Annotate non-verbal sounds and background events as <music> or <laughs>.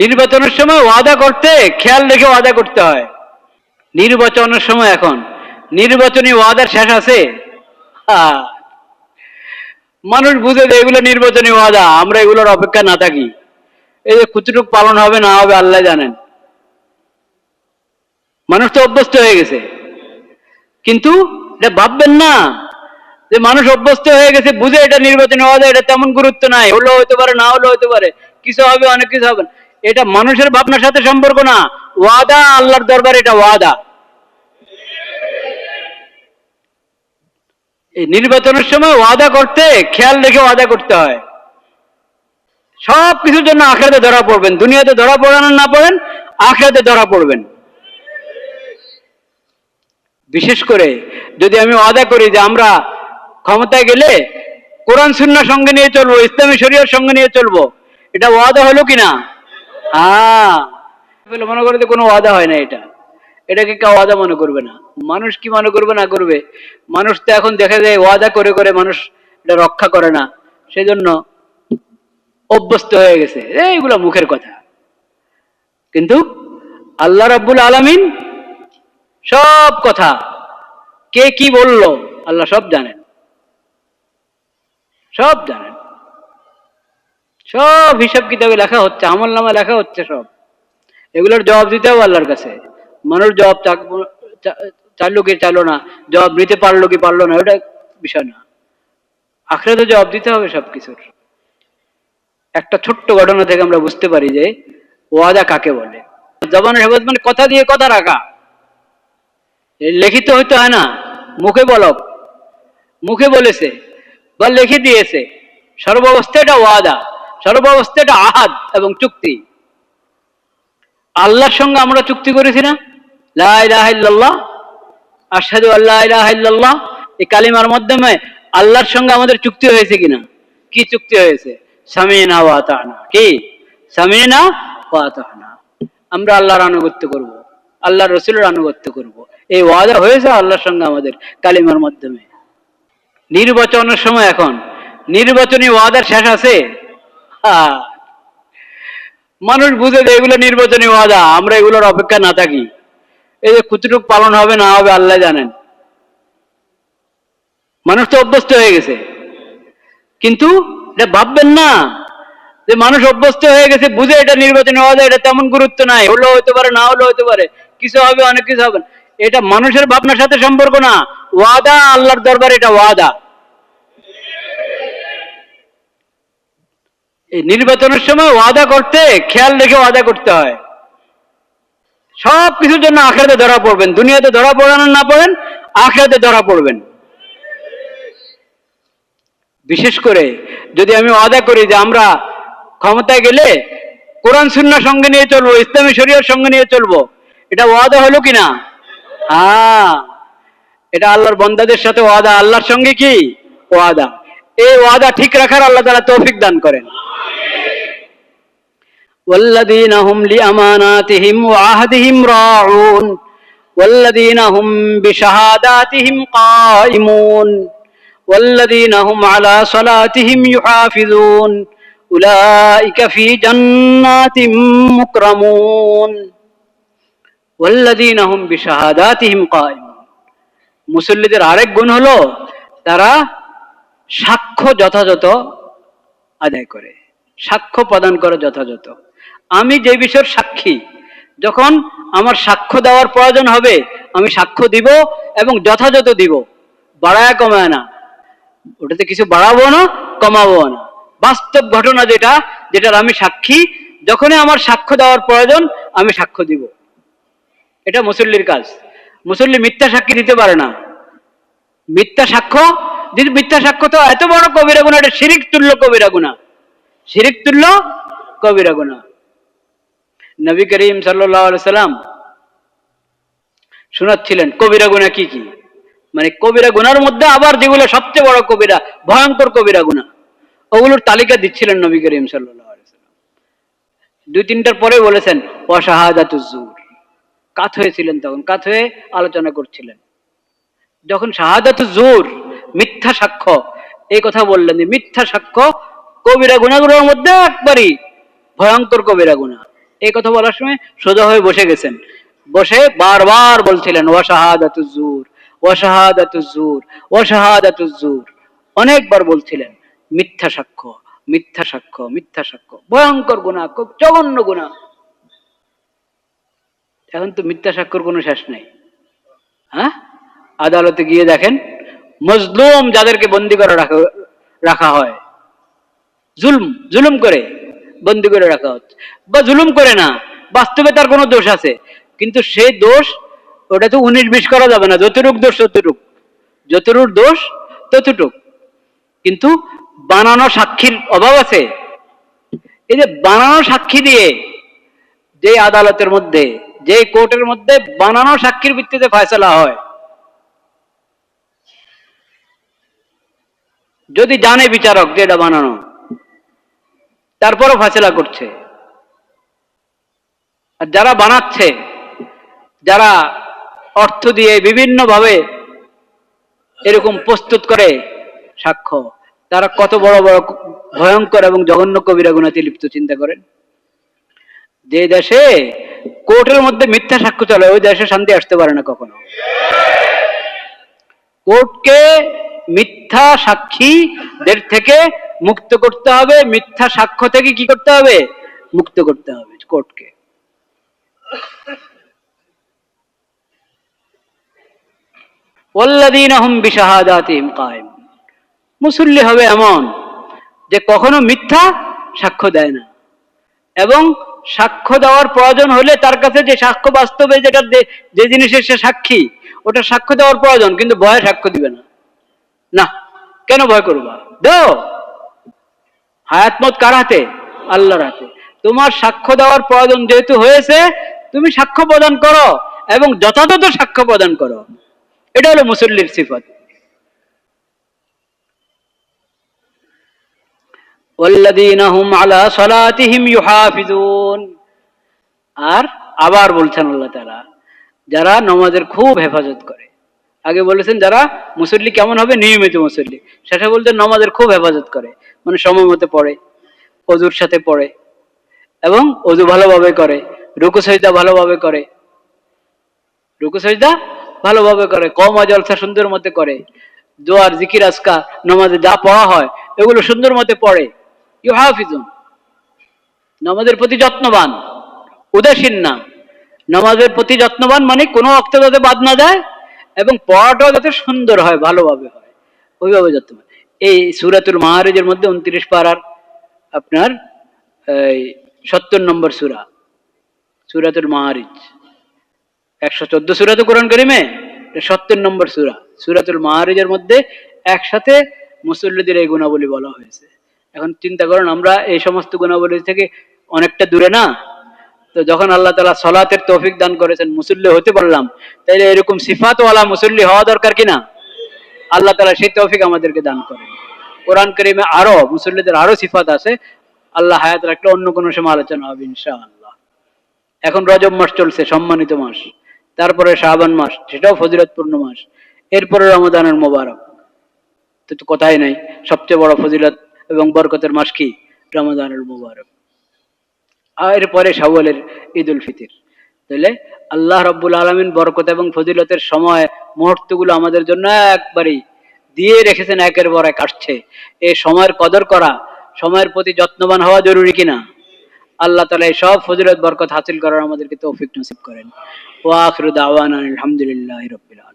নির্বাচনের সময় ওয়াদা করতে খেয়াল রেখে ওয়াদা করতে হয়। নির্বাচনের সময় এখন। নির্বাচনী ওয়াদার শেষ আছে। মানুষ বুঝে যে এগুলো নির্বাচনী ওয়াদা, আমরা এগুলোর অপেক্ষা না থাকি। এই যে কুচুটুক পালন হবে না হবে আল্লাহ জানেন। মানুষ তো অভ্যস্ত হয়ে গেছে। কিন্তু এটা ভাববেন না যে মানুষ অভ্যস্ত হয়ে গেছে, বুঝে এটা নির্বাচনী ওয়াদা, এটা তেমন গুরুত্ব নাই। হলেও হতে পারে, না হলেও হতে পারে। কিছু হবে, অনেক কিছু হবে না। এটা মানুষের ভাবনার সাথে সম্পর্ক না। ওয়াদা আল্লাহর দরবার, এটা ওয়াদা। নির্বাচনের সময় ওয়াদা করতে, খেয়াল রেখে ওয়াদা করতে হয়। সব কিছুর জন্য আখড়াতে ধরা পড়বেন। দুনিয়াতে ধরা পড়েন না পড়েন আখড়াতে ধরা পড়বেন। বিশেষ করে যদি আমি ওয়াদা করি যে আমরা ক্ষমতায় গেলে কোরআন, সুন্নাহ সঙ্গে নিয়ে চলবো, ইসলামী শরীয়র সঙ্গে নিয়ে চলবো, এটা ওয়াদা হলো কি না হ্যাঁ। মনে করে কোনো ওয়াদা হয় না এটা। এটাকে কেউ ওয়াদা মনে করবে না। মানুষ কি মনে করবে না করবে? মানুষ তো এখন দেখা যায় ওয়াদা করে করে মানুষ এটা রক্ষা করে না। সেই জন্য অভ্যস্ত হয়ে গেছে। এইগুলো মুখের কথা। কিন্তু আল্লাহ রাব্বুল আলামিন সব কথা কে কি বলল আল্লাহ সব জানেন। সব জানেন। সব হিসাব কিতাবে লেখা হচ্ছে, আমল নামা লেখা হচ্ছে সব। এগুলোর জবাব দিতে হবে আল্লাহর কাছে। মানুষ জবাব চাইলো কি চাইলো না, জবাব নিতে পারল কি পারল না, ওটা বিষয় না। আখড়ে তো জবাব দিতে হবে সব কিছুর একটা ছোট্ট ঘটনা থেকে আমরা বুঝতে পারি যে ওয়াদা কাকে বলে। জবানের হেফাজত মানে কথা দিয়ে কথা রাখা। লিখিত হইতে হয় না, মুখে বলক মুখে বলেছে বা লিখে দিয়েছে। সর্বাবস্থা এটা ওয়াদা। সর্বাবস্থা এটা আহাদ এবং চুক্তি। আল্লাহর সঙ্গে আমরা চুক্তি করেছি না? লা ইলাহা ইল্লাল্লাহ আল্লাহ এই কালিমার মাধ্যমে আল্লাহর সঙ্গে আমাদের চুক্তি হয়েছে কিনা? কি চুক্তি হয়েছে? সামিনা কি? সামিনা আমরা আল্লাহর আনুগত্য করব রসুলের আনুগত্য করব। এই ওয়াদা হয়েছে আল্লাহর সঙ্গে আমাদের কালিমার মাধ্যমে। নির্বাচনের সময় এখন, নির্বাচনী ওয়াদার শেষ আছে। <laughs> মানুষ বুঝে যে এগুলো নির্বাচনী ওয়াদা, আমরা এগুলোর অপেক্ষা না থাকি। এই যে কুচুটুক পালন হবে না হবে, আল্লাহ জানেন। মানুষ তো অভ্যস্ত হয়ে গেছে। কিন্তু এটা ভাববেন না যে মানুষ অভ্যস্ত হয়ে গেছে, বুঝে এটা নির্বাচনী ওয়াদা, এটা তেমন গুরুত্ব নাই। হলেও হতে পারে, না হলেও হতে পারে। কিছু হবে, অনেক কিছু হবে। এটা মানুষের ভাবনার সাথে সম্পর্ক না। ওয়াদা আল্লাহর দরবার, এটা ওয়াদা। এই নির্বাচনের সময় ওয়াদা করতে, খেয়াল রেখে ওয়াদা করতে হয়। সব কিছুর জন্য আখড়াতে ধরা পড়বেন। দুনিয়াতে ধরা পড়েন না পড়েন আখড়াতে ধরা পড়বেন। বিশেষ করে যদি আমি ওয়াদা করি যে আমরা ক্ষমতায় গেলে কোরআন সুন্নাহ সঙ্গে নিয়ে চলবো, ইসলামী শরীয়র সঙ্গে নিয়ে চলবো, এটা ওয়াদা হলো কি না? হ্যাঁ। এটা আল্লাহর বন্দাদের সাথে ওয়াদা। আল্লাহর সঙ্গে কি? ওয়াদা। এই ওয়াদা ঠিক রাখার আল্লাহ তারা তৌফিক দান করেন। والذين هم لأماناتهم وعهدهم راعون والذين هم بشهاداتهم قائمون والذين هم على صلاتهم يحافظون أولئك في جنات مكرمون والذين هم بشهاداتهم قائمون মুসল্লিদের আরেক গুণ হলো তারা সাক্ষ্য যথাযথ আদায় করে সাক্ষ্য প্রদান করে যথাযথ আমি যে বিষয়ের সাক্ষী, যখন আমার সাক্ষ্য দেওয়ার প্রয়োজন হবে, আমি সাক্ষ্য দিব এবং যথাযথ দিব। বাড়ায় কমায় না। ওটাতে কিছু বাড়াবো না, কমাবো না। বাস্তব ঘটনা যেটা, যেটার আমি সাক্ষী, যখনই আমার সাক্ষ্য দেওয়ার প্রয়োজন, আমি সাক্ষ্য দিব। এটা মুসল্লির কাজ। মুসল্লি মিথ্যা সাক্ষী দিতে পারে না। মিথ্যা সাক্ষ্য যদি মিথ্যা সাক্ষ্য তো এত বড় কবিরা গুণা এটা শিরিক তুল্য কবিরা গুণা শিরিক তুল্য কবিরা গুণা নবী করিম সাল্লাম শোনাচ্ছিলেন, কবিরা গুণা কি কি? মানে কবিরা গুনার মধ্যে আবার যেগুলো সবচেয়ে বড় কবিরা, ভয়ঙ্কর কবিরা গুণা, ওগুলোর তালিকা দিচ্ছিলেন নবী করিম সাল্লাম। দুই তিনটার পরে বলেছেন অশাহাদাতুজুর কাত হয়েছিলেন তখন, কাত হয়ে আলোচনা করছিলেন। যখন শাহাদাত জোর মিথ্যা সাক্ষ্য, এই কথা বললেন মিথ্যা সাক্ষ্য কবিরা গুণাগুলোর মধ্যে একবারই ভয়ঙ্কর কবিরা গুণা। এই কথা বলার সময় সোজা হয়ে বসে গেছেন। বসে বারবার বলছিলেন ওয়াশাহাদাতুজুর ওয়াশাহাদাতুজুর ওয়াশাহাদাতুজুর অনেকবার বলছিলেন, মিথ্যা সাক্ষ্য মিথ্যা সাক্ষ্য মিথ্যা সাক্ষ্য, ভয়ঙ্কর গুণা খুব জঘন্য গুণা এখন তো মিথ্যা সাক্ষ্যর কোনো শেষ নেই। হ্যাঁ? আদালতে গিয়ে দেখেন, মজলুম যাদেরকে বন্দি করে রাখা রাখা হয়, জুলম, জুলুম করে। বন্দি করে রাখা হচ্ছে। বা জুলুম করে না, বাস্তবে তার কোনো দোষ আছে। কিন্তু সেই দোষ, ওটা তো উনিশ বিশ করা যাবে না, যতটুক দোষ ততটুক। যতটুক দোষ ততটুক। কিন্তু বানানো সাক্ষীর অভাব আছে। এই যে বানানো সাক্ষী দিয়ে যে আদালতের মধ্যে যে কোর্টের মধ্যে বানানো সাক্ষীর ভিত্তিতে ফয়সলা হয়, যদি জানে বিচারক যে এটা বানানো। তারপরও ফয়সলা করছে। আর যারা বানাচ্ছে, যারা অর্থ দিয়ে বিভিন্ন ভাবে এরকম প্রস্তুত করে সাক্ষ্য, তারা কত বড় বড় ভয়ঙ্কর এবং জঘন্য কবিরা গুণাতে লিপ্ত, চিন্তা করেন? যে দেশে কোর্টের মধ্যে মিথ্যা সাক্ষ্য চলে, ওই দেশে শান্তি আসতে পারে না কখনো। কোর্টকে মিথ্যা সাক্ষীদের থেকে মুক্ত করতে হবে, মিথ্যা সাক্ষ্য থেকে কি করতে হবে? মুক্ত করতে হবে কোর্টকে। মুসল্লি হবে এমন যে কখনো মিথ্যা সাক্ষ্য দেয় না। এবং সাক্ষ্য দেওয়ার প্রয়োজন হলে তার কাছে যে সাক্ষ্য বাস্তবে যেটা যে জিনিসের সে সাক্ষী, ওটা সাক্ষ্য দেওয়ার প্রয়োজন, কিন্তু ভয়ে সাক্ষ্য দিবে না। না, কেন ভয় করবা? দাও! হায়াত মত কার হাতে? আল্লাহর হাতে। তোমার সাক্ষ্য দেওয়ার প্রয়োজন যেহেতু হয়েছে, তুমি সাক্ষ্য প্রদান করো এবং যথাযথ সাক্ষ্য প্রদান করো। এটা হলো মুসল্লির সিফত। আর আবার বলছেন আল্লাহ তারা যারা নমাজের খুব হেফাজত করে। আগে বলেছেন যারা মুসল্লি কেমন হবে? নিয়মিত মুসল্লি। সেটা বলতে নামাজের খুব হেফাজত করে। মানে সময় মতো পড়ে, অজুর সাথে পড়ে, এবং অজু ভালোভাবে করে রুকু সজদা ভালোভাবে করে। রুকু সজদা ভালোভাবে করে, কম জলসা সুন্দর মতে করে। দোয়ার, জিকির আজকা নামাজে যা পড়া হয়, এগুলো সুন্দর মতে পড়ে। ইউ হাফিজুন নামাজের প্রতি যত্নবান। উদাসীন না। নামাজের প্রতি যত্নবান মানে কোনো অক্ত বাদ না যায় এবং পড়াটাও যাতে সুন্দর হয়, ভালোভাবে হয়। ওইভাবে যত্নবান এই সুরাতুল মাহারেজের মধ্যে উনত্রিশ পাড়ার আপনার সত্তর নম্বর সুরা, সুরাতুল মাহারিজ। একশো চোদ্দ সুরা তো কোরআন করিমে সত্তর নম্বর সুরা। সুরাতুল মাহারিজের মধ্যে একসাথে মুসল্লিদের এই গুণাবলী বলা হয়েছে। এখন চিন্তা করেন, আমরা এই সমস্ত গুণাবলী থেকে অনেকটা দূরে না? তো যখন আল্লাহ তালা সলাতের তৌফিক দান করেছেন, মুসল্লি হতে পারলাম, তাইলে এরকম সিফাতওয়ালা মুসল্লি হওয়া দরকার কিনা আল্লাহ তালা সেই তৌফিক আমাদেরকে দান করেন। কোরআন করিমে আরও মুসল্লিদের আরও সিফাত আছে। আল্লাহ হায়াত রাখলে অন্য কোনো সময় আলোচনা হবে ইনশাআল্লাহ। এখন রজব মাস চলছে, সম্মানিত মাস। তারপরে শাহবান মাস, সেটাও ফজিলতপূর্ণ মাস। এরপরে রমজানের মোবারক। তো কথাই নাই, সবচেয়ে বড় ফজিলত এবং বরকতের মাস কি? রমজানের মোবারক। এরপরে শাওয়ালের ঈদ উল ফিতির। তাহলে আল্লাহ রব্বুল আলমিন বরকত এবং ফজিলতের সময় মুহূর্তগুলো আমাদের জন্য একবারই দিয়ে রেখেছেন, একের পর এক আসছে। এ সময়ের কদর করা, সময়ের প্রতি যত্নবান হওয়া জরুরি কিনা? আল্লাহ তালা এই সব ফজিলত, বরকত হাসিল করার আমাদেরকে তৌফিক নসিব করেন। ওয়া আখিরু দাওয়ানা আলহামদুলিল্লাহি আলামিন।